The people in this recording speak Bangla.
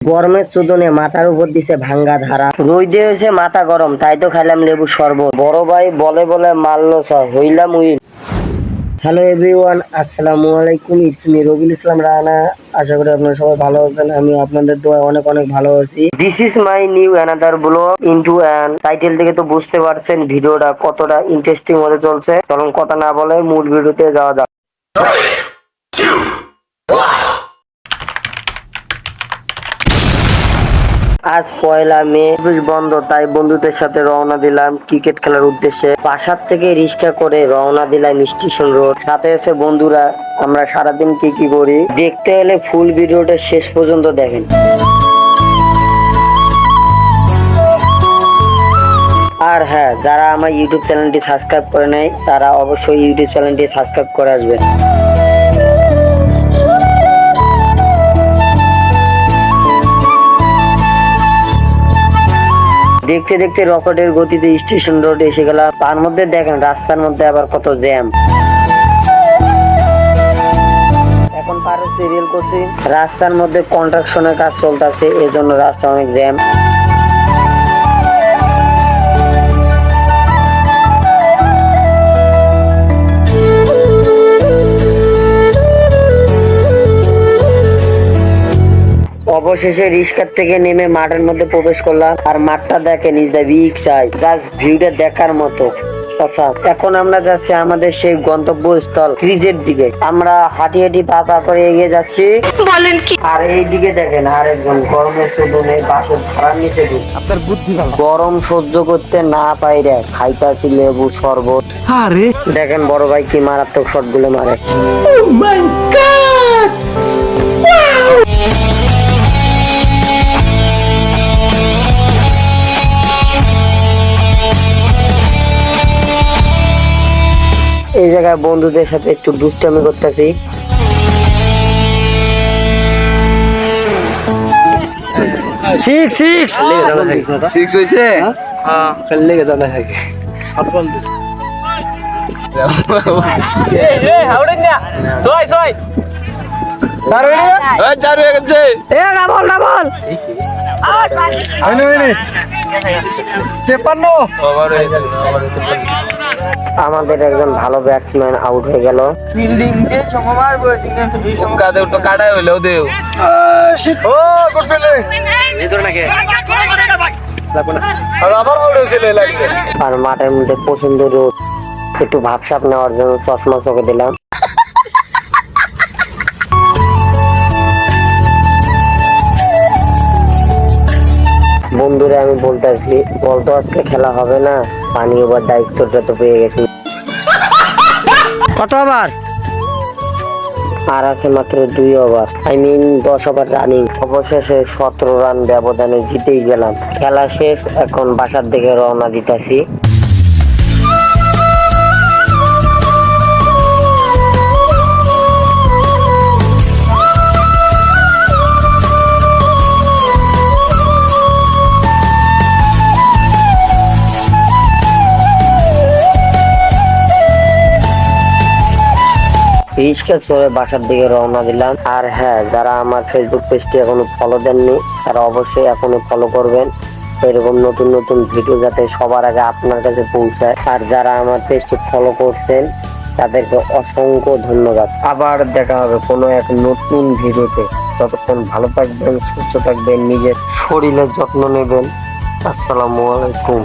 গরমের চুদনে মাথার উপর দিছে ভাঙ্গা ধারা। রোদে হয়েছে মাথা গরম, তাই তো খাইলাম লেবু শরবত। বড় ভাই বলে বলে মারলো সব হইলাম উইল হ্যালো এভরিওয়ান, আসসালামু আলাইকুম, ইটস মি রবিল ইসলাম রানা। আশা করি আপনারা সবাই ভালো আছেন আমি আপনাদের দোয়া অনেক অনেক ভালো আছি। This is my new another blog into an title থেকে তো বুঝতে পারছেন ভিডিওটা কতটা ইন্টারেস্টিং হতে চলছে। চলুন কথা না বলে মূল ভিডিওতে যাওয়া যাক। আজ পয়লা মে। বন্ধ, তাই বন্ধুদের সাথে রওনা দিলাম ক্রিকেট খেলার উদ্দেশ্যে। বাসার থেকে রিক্সা করে রওনা দিলাম স্টেশন রোড। সাথে এসে বন্ধুরা, আমরা সারাদিন কি কি করি? দেখতে হলে ফুল ভিডিওটা শেষ পর্যন্ত দেখেন। আর হ্যাঁ যারা আমার ইউটিউব চ্যানেলটি সাবস্ক্রাইব করে নেয় তারা অবশ্যই ইউটিউব চ্যানেলটি সাবস্ক্রাইব করে আসবে দেখতে দেখতে রকেটের গতিতে স্টেশন রোড এসে গেলাম তার মধ্যে দেখেন, রাস্তার মধ্যে আবার কত জ্যাম। এখন পার হচ্ছে রেল কোচিং রাস্তার মধ্যে কন্ট্রাকশনের কাজ চলতেছে, এজন্য জন্য রাস্তা অনেক জ্যাম। অবশেষে রিস্কার থেকে নেমে মাঠের মধ্যে প্রবেশ করলাম আর মাঠটা দেখে নিজ দা বিগ সাই জাস্ট ভিউটা দেখার মতো। আচ্ছা এখন আমরা যাচ্ছি আমাদের সেই গন্তব্যস্থল ক্রিজের দিকে। আমরা হাঁটি হাঁটি পা পা করে এগিয়ে যাচ্ছি। বলেন কি? আর এই দিকে দেখেন আরেকজন গরমের চুদনে বাসের ধারার নিচে আপনার বুদ্ধি ভালো। গরম সহ্য করতে না পাইরে খাইতাছি লেবু শরবত। আরে! দেখেন বড় ভাই কি মারাত্মক শটগুলো মারে। এই জায়গায় বন্ধুদের সাথে একটু দুষ্টামি করতেছি। সিক্স সিক্স সিক্স হয়েছে থাকে। চার হয়ে গেছে। এ ডাবল ডাবল। আমাদের একজন ভালো ব্যাটসম্যান আউট হয়ে গেল। কাদে তো হইল দেও। ও গুড আর মাঠের মধ্যে প্রচণ্ড রোদ। একটু ভাবসাপ নেওয়ার জন্য চশমা চোখে দিলাম। বন্ধুরা আমি বলতেছি বলতো আজকে খেলা হবে না। পানি ওভার দায়িত্বটা তো পেয়ে গেছি। কত ওভার? আর আছে মাত্র দুই ওভার। আই মিন দশ ওভার রানিং অবশেষে সতেরো রান ব্যবধানে জিতেই গেলাম। খেলা শেষ এখন বাসার দিকে রওনা দিতেছি। রিস্কা চড়ে বাসার দিকে রওনা দিলাম। আর হ্যাঁ যারা আমার ফেসবুক পেজটি এখনও ফলো দেননি, তারা অবশ্যই এখনও ফলো করবেন। এরকম নতুন নতুন ভিডিও যাতে সবার আগে আপনার কাছে পৌঁছায়। আর যারা আমার পেজটি ফলো করছেন, তাদেরকে অসংখ্য ধন্যবাদ। আবার দেখা হবে কোনো এক নতুন ভিডিওতে। ততক্ষণ ভালো থাকবেন, সুস্থ থাকবেন, নিজের শরীরের যত্ন নেবেন। আসসালামু আলাইকুম।